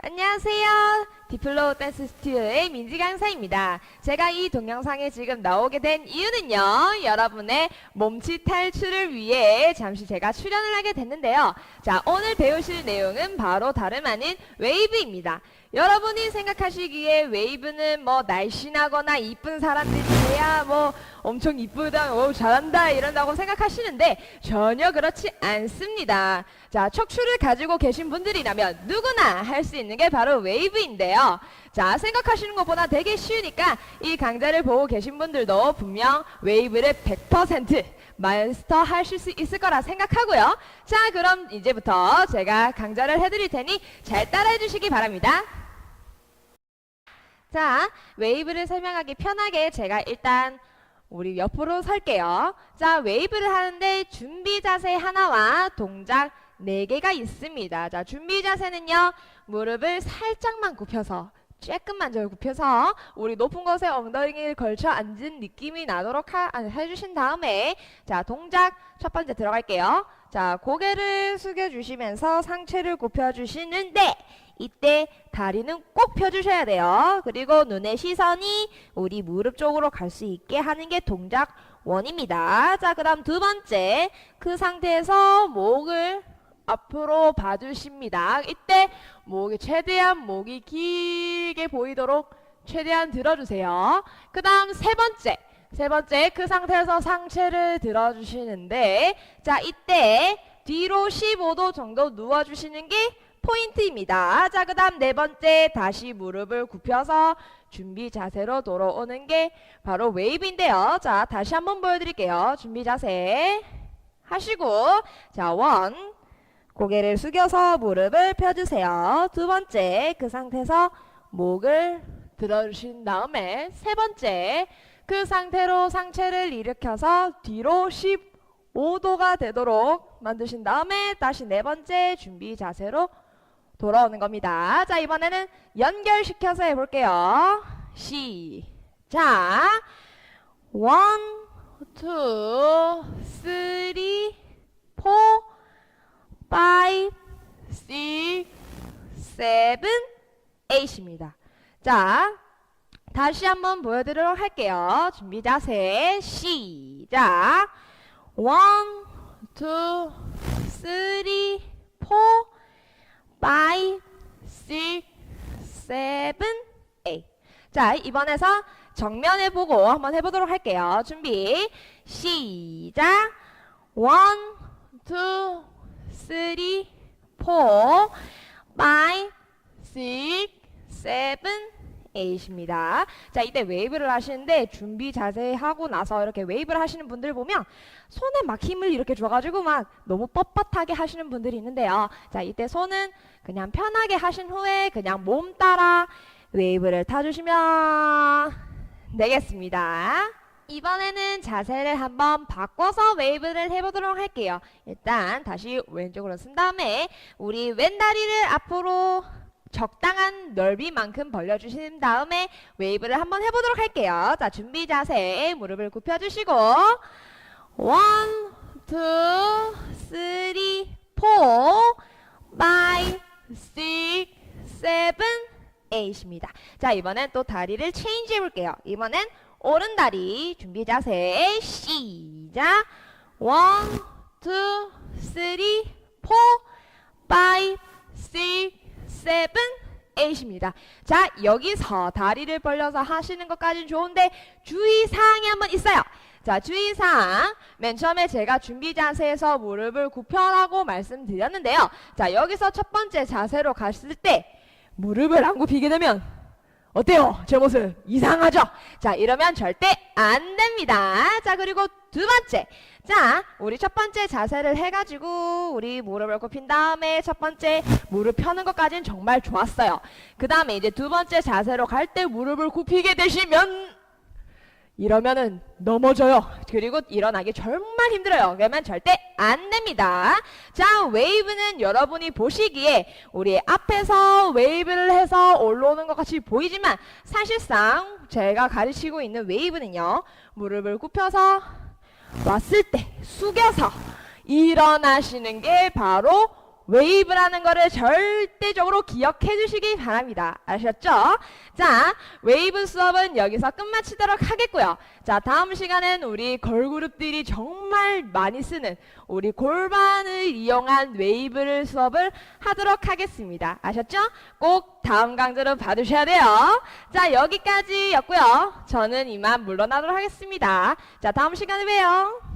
안녕하세요. 디플로우 댄스 스튜디오의 민지 강사입니다. 제가 이 동영상에 지금 나오게 된 이유는요, 여러분의 몸치 탈출을 위해 잠시 제가 출연을 하게 됐는데요. 자, 오늘 배우실 내용은 바로 다름 아닌 웨이브입니다. 여러분이 생각하시기에 웨이브는 뭐 날씬하거나 이쁜 사람들이 돼야 뭐 엄청 이쁘다, 오, 잘한다 이런다고 생각하시는데 전혀 그렇지 않습니다. 자, 척추를 가지고 계신 분들이라면 누구나 할 수 있는 게 바로 웨이브인데요. 자, 생각하시는 것보다 되게 쉬우니까 이 강좌를 보고 계신 분들도 분명 웨이브를 100% 마스터 하실 수 있을 거라 생각하고요. 자, 그럼 이제부터 제가 강좌를 해드릴 테니 잘 따라해 주시기 바랍니다. 자, 웨이브를 설명하기 편하게 제가 일단 우리 옆으로 설게요. 자, 웨이브를 하는데 준비 자세 하나와 동작 네 개가 있습니다. 자, 준비 자세는요, 무릎을 살짝만 굽혀서, 조금만 저 굽혀서, 우리 높은 곳에 엉덩이를 걸쳐 앉은 느낌이 나도록 하, 아, 해주신 다음에, 자, 동작 첫 번째 들어갈게요. 자, 고개를 숙여주시면서 상체를 굽혀주시는데, 이때 다리는 꼭 펴주셔야 돼요. 그리고 눈의 시선이 우리 무릎 쪽으로 갈 수 있게 하는 게 동작 원입니다. 자, 그 다음 두 번째. 그 상태에서 목을 앞으로 봐주십니다. 이때 목이 최대한 목이 길게 보이도록 최대한 들어주세요. 그 다음 세 번째. 세 번째, 그 상태에서 상체를 들어주시는데, 자, 이때 뒤로 15도 정도 누워주시는 게 포인트입니다. 자, 그 다음 네 번째, 다시 무릎을 굽혀서 준비 자세로 돌아오는 게 바로 웨이브인데요. 자, 다시 한번 보여드릴게요. 준비 자세 하시고, 자, 원, 고개를 숙여서 무릎을 펴주세요. 두 번째, 그 상태에서 목을 들어주신 다음에 세 번째, 그 상태로 상체를 일으켜서 뒤로 15도가 되도록 만드신 다음에 다시 네 번째 준비 자세로 돌아오는 겁니다. 자, 이번에는 연결시켜서 해볼게요. 시작. 원, 투, 쓰리, 포, 파이브, 식, 세븐, 에잇입니다. 자, 다시 한번 보여드리도록 할게요. 준비 자세 시작. 원, 투, 쓰리, 포, 파이브, 식, 세븐, 에잇. 자, 이번에서 정면에 보고 한번 해보도록 할게요. 준비 시작. 원, 투, 쓰리, 포, 파이브, 식, 세븐, 에잇입니다. 자, 이때 웨이브를 하시는데 준비 자세 하고 나서 이렇게 웨이브를 하시는 분들 보면 손에 막 힘을 이렇게 줘가지고 막 너무 뻣뻣하게 하시는 분들이 있는데요. 자, 이때 손은 그냥 편하게 하신 후에 그냥 몸 따라 웨이브를 타주시면 되겠습니다. 이번에는 자세를 한번 바꿔서 웨이브를 해보도록 할게요. 일단 다시 왼쪽으로 쓴 다음에 우리 왼다리를 앞으로 적당한 넓이만큼 벌려주신 다음에 웨이브를 한번 해보도록 할게요. 자, 준비 자세 무릎을 굽혀주시고 원, 투, 쓰리, 포, 파이브, 식, 세븐, 에잇입니다. 자, 이번엔 또 다리를 체인지 해볼게요. 이번엔 오른 다리 준비 자세 시작 원, 투, 쓰리, 포, 파이브, 식, 세븐, 에잇입니다. 자, 여기서 다리를 벌려서 하시는 것까지는 좋은데 주의사항이 한번 있어요. 자, 주의사항. 맨 처음에 제가 준비 자세에서 무릎을 굽혀라고 말씀드렸는데요. 자, 여기서 첫 번째 자세로 갔을 때 무릎을 안 굽히게 되면 어때요? 제 모습 이상하죠? 자, 이러면 절대 안 됩니다. 자, 그리고 두 번째. 자, 우리 첫 번째 자세를 해가지고 우리 무릎을 굽힌 다음에 첫 번째 무릎 펴는 것까지는 정말 좋았어요. 그 다음에 이제 두 번째 자세로 갈 때 무릎을 굽히게 되시면 이러면은 넘어져요. 그리고 일어나기 정말 힘들어요. 그러면 절대 안 됩니다. 자, 웨이브는 여러분이 보시기에 우리 앞에서 웨이브를 해서 올라오는 것 같이 보이지만 사실상 제가 가르치고 있는 웨이브는요. 무릎을 굽혀서 왔을 때 숙여서 일어나시는 게 바로 웨이브라는 거를 절대적으로 기억해 주시기 바랍니다. 아셨죠? 자, 웨이브 수업은 여기서 끝마치도록 하겠고요. 자, 다음 시간엔 우리 걸그룹들이 정말 많이 쓰는 우리 골반을 이용한 웨이브를 수업을 하도록 하겠습니다. 아셨죠? 꼭 다음 강좌로 봐두셔야 돼요. 자, 여기까지였고요. 저는 이만 물러나도록 하겠습니다. 자, 다음 시간에 봬요.